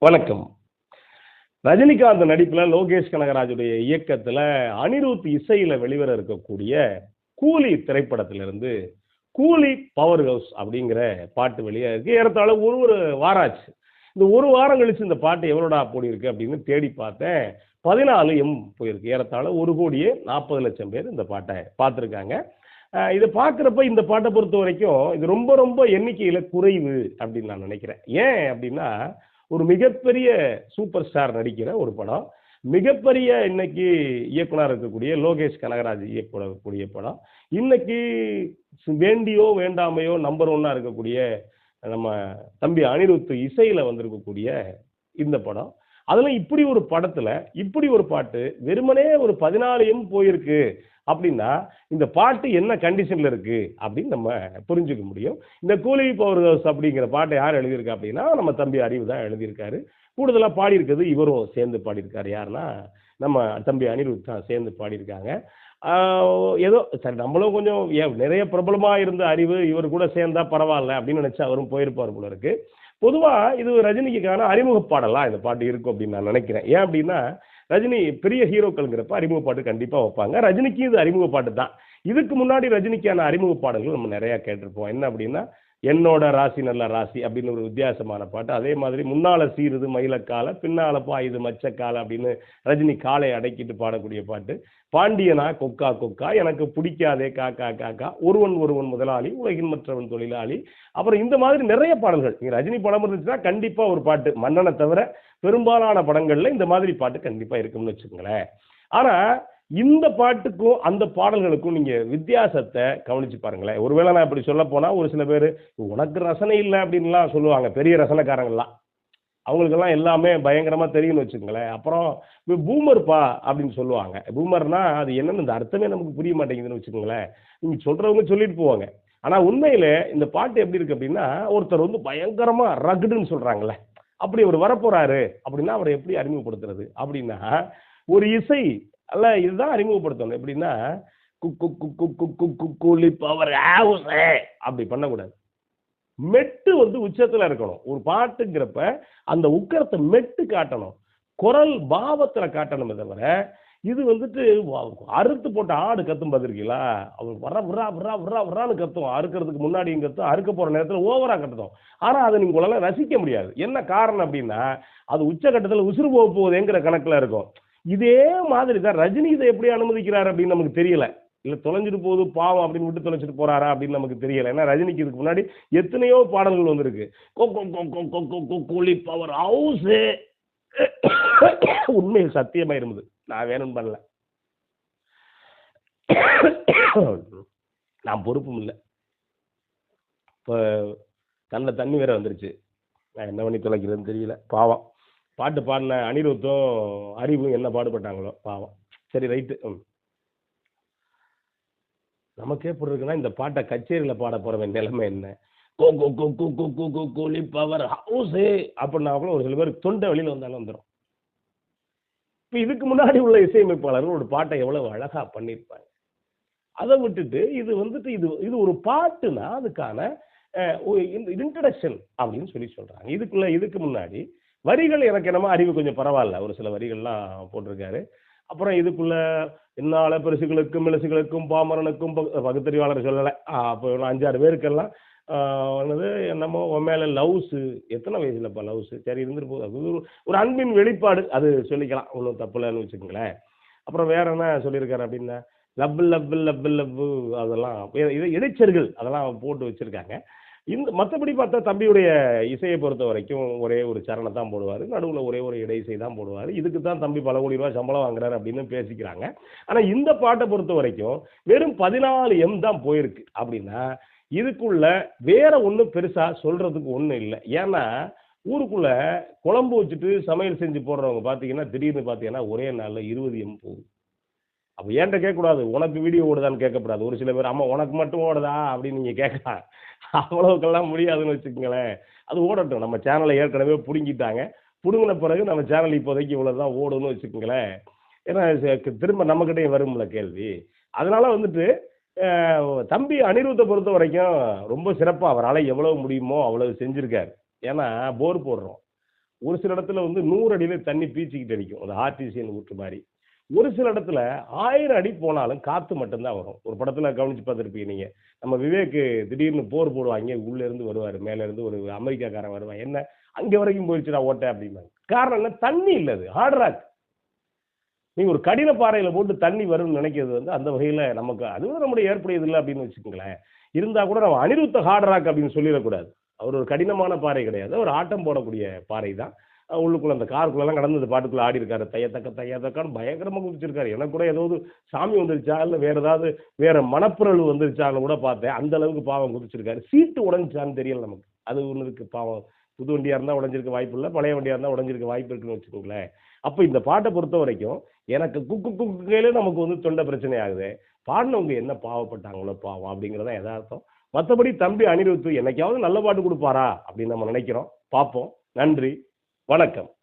வணக்கம். ரஜினிகாந்த் நடிப்புல லோகேஷ் கனகராஜுடைய இயக்கத்துல அனிருத் இசையில வெளிவர இருக்கக்கூடிய கூலி திரைப்படத்திலிருந்து கூலி பவர் ஹவுஸ் அப்படிங்கிற பாட்டு வெளியே இருக்கு ஏறத்தாழ ஒரு ஒரு வாராச்சு. இந்த ஒரு வாரம் கழிச்சு இந்த பாட்டு எவ்வளோடா போயிருக்கு அப்படின்னு தேடி பார்த்தேன். பதினாலு எம் போயிருக்கு. ஏறத்தாழ ஒரு கோடியே நாற்பது லட்சம் பேர் இந்த பாட்டை பார்த்துருக்காங்க. இதை பார்க்குறப்ப இந்த பாட்டை பொறுத்த வரைக்கும் இது ரொம்ப ரொம்ப எண்ணிக்கையில் குறைவு அப்படின்னு நான் நினைக்கிறேன். ஏன் அப்படின்னா ஒரு மிகப்பெரிய சூப்பர் ஸ்டார் நடிக்கிற ஒரு படம். மிகப்பெரிய இன்னைக்கு இயக்குனர் இருக்கக்கூடிய லோகேஷ் கனகராஜ் இயக்கக்கூடிய படம். இன்னைக்கு வேண்டியோ வேண்டாமையோ நம்பர் ஒன்னா இருக்கக்கூடிய நம்ம தம்பி அனிருத் இசையில வந்திருக்கக்கூடிய இந்த படம். அதில் இப்படி ஒரு படத்தில் இப்படி ஒரு பாட்டு வெறுமனே ஒரு பதினாலையும் போயிருக்கு அப்படின்னா இந்த பாட்டு என்ன கண்டிஷனில் இருக்குது அப்படின்னு நம்ம புரிஞ்சுக்க முடியும். இந்த கூலி பவர் ஹவுஸ் அப்படிங்கிற பாட்டை யார் எழுதியிருக்கா அப்படின்னா நம்ம தம்பி அறிவு தான் எழுதியிருக்காரு. கூடுதலாக பாடியிருக்கிறது இவரும் சேர்ந்து பாடியிருக்காரு. யாருன்னா நம்ம தம்பி அனிருத் தான் சேர்ந்து பாடியிருக்காங்க. ஏதோ சரி நம்மளும் கொஞ்சம் ஏ- நிறைய பிரபலமாக இருந்த அறிவு இவர் கூட சேர்ந்தா பரவாயில்ல அப்படின்னு நினச்சி அவரும் போயிருப்பார் போல இருக்குது பொதுவாக இது ரஜினிக்கான அறிமுக பாடலா இந்த பாட்டு இருக்கும் அப்படின்னு நான் நினைக்கிறேன். ஏன் அப்படின்னா ரஜினி பெரிய ஹீரோக்கள்ங்கிறப்ப அறிமுக பாட்டு கண்டிப்பாக வைப்பாங்க. ரஜினிக்கு இது அறிமுக பாட்டு தான். இதுக்கு முன்னாடி ரஜினிக்கான அறிமுக பாடல்கள் நம்ம நிறையா கேட்டிருப்போம். என்ன அப்படின்னா என்னோட ராசி நல்ல ராசி அப்படின்னு ஒரு வித்தியாசமான பாட்டு. அதே மாதிரி முன்னால சீருது மயிலக்கால பின்னால பாயுது மச்சக்கால அப்படின்னு ரஜினி காலை அடக்கிட்டு பாடக்கூடிய பாட்டு. பாண்டியனா கொக்கா கொக்கா எனக்கு பிடிக்காதே காக்கா காக்கா ஒருவன் ஒருவன் முதலாளி உலகின் மற்றவன் தொழிலாளி. அப்புறம் இந்த மாதிரி நிறைய பாடல்கள். நீங்கள் ரஜினி படம் இருந்துச்சுன்னா கண்டிப்பா ஒரு பாட்டு. மன்னனை தவிர பெரும்பாலான படங்கள்ல இந்த மாதிரி பாட்டு கண்டிப்பா இருக்கும்னு வச்சுக்கோங்களேன். ஆனா இந்த பாட்டுக்கும் அந்த பாடல்களுக்கும் நீங்க வித்தியாசத்தை கவனிச்சு பாருங்களேன். ஒருவேளை நான் இப்படி சொல்ல போனா ஒரு சில பேர் உனக்கு ரசனை இல்லை அப்படின்லாம் சொல்லுவாங்க பெரிய ரசனைக்காரங்கள்லாம் அவங்களுக்கெல்லாம் எல்லாமே பயங்கரமா தெரியும்னு வச்சுக்கோங்களேன். அப்புறம் பூமர்ப்பா அப்படின்னு சொல்லுவாங்க. பூமர்னா அது என்னன்னு இந்த அர்த்தமே நமக்கு புரிய மாட்டேங்குதுன்னு வச்சுக்கோங்களேன். நீங்க சொல்றவங்க சொல்லிட்டு போவாங்க. ஆனா உண்மையில இந்த பாட்டு எப்படி இருக்கு அப்படின்னா ஒருத்தர் வந்து பயங்கரமா ரகுடுன்னு சொல்றாங்கல்ல. அப்படி அவர் வரப்போறாரு அப்படின்னா அவரை எப்படி அறிமுகப்படுத்துறது அப்படின்னா ஒரு இசை அல்ல இதுதான் அறிமுகப்படுத்தணும். எப்படின்னா கு கு கு கு கு கு கு பவர் அப்படி பண்ணக்கூடாது. மெட்டு வந்து உச்சத்துல இருக்கணும். ஒரு பாட்டுங்கிறப்ப அந்த உக்கரத்தை மெட்டு காட்டணும். குரல் பாவத்துல காட்டணுமே தவிர இது வந்துட்டு அறுத்து போட்ட ஆடு கத்தும் பார்த்துருக்கீங்களா? அவர் வர விரா விரா விரா விரான்னு கத்தும். அறுக்கிறதுக்கு முன்னாடியும் கத்தும். அறுக்க போற நேரத்தில் ஓவரா கத்தும். ஆனா அதை நீங்க உங்களால ரசிக்க முடியாது. என்ன காரணம் அப்படின்னா அது உச்சகட்டத்துல உசுறு போக போகுதுங்கிற கணக்குல இருக்கும். இதே மாதிரி தான் ரஜினி இதை எப்படி அனுமதிக்கிறாரு அப்படின்னு நமக்கு தெரியல. இல்லை தொலைஞ்சிட்டு போகுது பாவம் அப்படின்னு விட்டு தொலைச்சிட்டு போறாரா அப்படின்னு நமக்கு தெரியல. ஏன்னா ரஜினிக்கு இதுக்கு முன்னாடி எத்தனையோ பாடல்கள் வந்திருக்கு. கொ பவர் ஹவுஸ். உண்மையில் சத்தியமா இருந்தது நான் வேணும்னு பண்ணல. நான் பொறுப்பும் இல்லை. இப்போ கண்ணில் தண்ணி வேற வந்துருச்சு. நான் என்ன பண்ணி தொலைக்கிறதுன்னு தெரியல. பாவம். பாட்டு பாடின அனிருத்தும் அறிவும் என்ன பாடுபட்டாங்களோ பாவம். சரி ரைட்டு. ம். நமக்கே எப்படி இருக்குன்னா இந்த பாட்டை கச்சேரியில் பாட போகிறவன் நிலைமை என்ன? கோ கோ கோ கோ கோ கோ கோ கோலி பவர் ஹவுஸு அப்படின்னா கூட ஒரு சில பேர் தொண்டை வெளியில் வந்தாலும் வந்துடும் இப்போ இதுக்கு முன்னாடி உள்ள இசையமைப்பாளர்கள் ஒரு பாட்டை எவ்வளவு அழகா பண்ணியிருப்பாங்க. அதை விட்டுட்டு இது வந்துட்டு இது இது ஒரு பாட்டுனா அதுக்கான இன்ட்ரடக்ஷன் அப்படின்னு சொல்லி சொல்றாங்க. இதுக்குள்ள இதுக்கு முன்னாடி வரிகள் எனக்கு என்னமோ அறிவு கொஞ்சம் பரவாயில்ல. ஒரு சில வரிகள்லாம் போட்டிருக்காரு. அப்புறம் இதுக்குள்ள இன்னால பெருசுகளுக்கும் மிளசுகளுக்கும் பாமரனுக்கும் பகு- பகுத்தறிவாளர் சொல்லலை அப்போ அஞ்சாறு பேருக்கெல்லாம் என்னது என்னமோ உன் மேல லவ்ஸு எத்தனை வயசுலப்பா லவ்ஸு? சரி இருந்துட்டு போகுது ஒரு அன்பின் வெளிப்பாடு அது சொல்லிக்கலாம். ஒன்றும் தப்பு இல்லைன்னு வச்சுக்கோங்களேன். அப்புறம் வேற என்ன சொல்லியிருக்காரு அப்படின்னா லவ் லவ் லவ் லவ் அதெல்லாம் இது இடைச்சர்கள் அதெல்லாம் போட்டு வச்சிருக்காங்க. இந்த மற்றபடி பார்த்தா தம்பியுடைய இசையை பொறுத்த வரைக்கும் ஒரே ஒரு சரணை தான் போடுவார். நடுவில் ஒரே ஒரு இடை இசை தான் போடுவார். இதுக்கு தான் தம்பி பல கோடி ரூபா சம்பளம் வாங்குறாரு அப்படின்னு பேசிக்கிறாங்க. ஆனால் இந்த பாட்டை பொறுத்த வரைக்கும் வெறும் பதினாலு எம் தான் போயிருக்கு அப்படின்னா இதுக்குள்ள வேற ஒன்றும் பெருசாக சொல்கிறதுக்கு ஒன்றும் இல்லை. ஏன்னா ஊருக்குள்ளே குழம்பு வச்சுட்டு சமையல் செஞ்சு போடுறவங்க பார்த்தீங்கன்னா திடீர்னு பார்த்தீங்கன்னா ஒரே நாளில் இருபது எம் போகுது. அப்போ ஏன்ட்ட கேட்கக்கூடாது? உனக்கு வீடியோ ஓடுதான்னு கேட்கக்கூடாது. ஒரு சில பேர் ஆமாம் உனக்கு மட்டும் ஓடுதா? அப்படின்னு நீங்கள் கேட்கலாம் அவ்வளவுக்கெல்லாம் முடியாதுன்னு வச்சுக்கோங்களேன். அது ஓடட்டும். நம்ம சேனலை ஏற்கனவே பிடுங்கிட்டாங்க. பிடுங்கின பிறகு நம்ம சேனல் இப்போதைக்கு இவ்வளோ தான் ஓடுன்னு வச்சுக்கோங்களேன். ஏன்னா திரும்ப நம்மக்கிட்டே வரும்ல கேள்வி. அதனால் வந்துட்டு தம்பி அனிருத்தை பொறுத்த வரைக்கும் ரொம்ப சிறப்பாக அவரால் எவ்வளவு முடியுமோ அவ்வளவு செஞ்சுருக்காரு. ஏன்னா போர் போடுறோம். ஒரு சில இடத்துல வந்து நூறு அடியில் தண்ணி பீச்சிக்கிட்டு அடிக்கும் அது ஆர்டிசியன் ஊற்று மாதிரி. ஒரு சில இடத்துல ஆயிரம் அடி போனாலும் காற்று மட்டும்தான் வரும். ஒரு படத்தில் கவனிச்சு பார்த்துருப்பீங்க நீங்கள் நம்ம விவேக் திடீர்னு போர் போடுவாங்க உள்ளேருந்து வருவார் மேலேருந்து ஒரு அமெரிக்காக்காரன் வருவான் என்ன? அங்கே வரைக்கும் போயிடுச்சுடா ஓட்டை அப்படிம்பாங்க. காரணம் என்ன? தண்ணி இல்லை அது. ஹார்ட் ராக் நீங்க ஒரு கடின பாறையில் போட்டு தண்ணி வரும்னு நினைக்கிறது வந்து அந்த வகையில் நமக்கு அதுவும் நம்முடைய ஏற்புடையது இல்லை அப்படின்னு வச்சுக்கோங்களேன். இருந்தால் கூட நம்ம அனிருத்த ஹார்ட் ராக் அப்படின்னு சொல்லிடக்கூடாது. அவர் ஒரு கடினமான பாறை கிடையாது. ஒரு ஆட்டம் போடக்கூடிய பாறை தான். உள்ளுக்குள்ள அந்த காருக்குள்ளெல்லாம் கடந்து அந்த பாட்டுக்குள்ள ஆடி இருக்காரு. தையத்தக்க தையத்தக்கான்னு பயங்கரமாக குதிச்சிருக்காரு. எனக்கு கூட ஏதாவது சாமி வந்துருச்சா? இல்லை வேற ஏதாவது வேற மனப்புரல் வந்துருச்சான்னு கூட பார்த்தேன். அந்த அளவுக்கு பாவம் குதிச்சிருக்காரு. சீட்டு உடஞ்சான்னு தெரியல நமக்கு. அது ஒன்று இருக்கு. பாவம். புது வண்டியாக இருந்தால் உடஞ்சிருக்க வாய்ப்பு இல்லை பழைய வண்டியாக இருந்தால் உடஞ்சிருக்க வாய்ப்பு இருக்குன்னு வச்சுக்கோங்களேன். அப்போ இந்த பாட்டை பொறுத்த வரைக்கும் எனக்கு குக்கு குக்கையில நமக்கு வந்து தொண்டை பிரச்சனை ஆகுது. பாடினவங்க என்ன பாவப்பட்டாங்களோ பாவம் அப்படிங்கிறத எதார்த்தம். மற்றபடி தம்பி அனிருத்து என்னைக்காவது நல்ல பாட்டு கொடுப்பாரா? அப்படின்னு நம்ம நினைக்கிறோம். பார்ப்போம். நன்றி. வணக்கம்.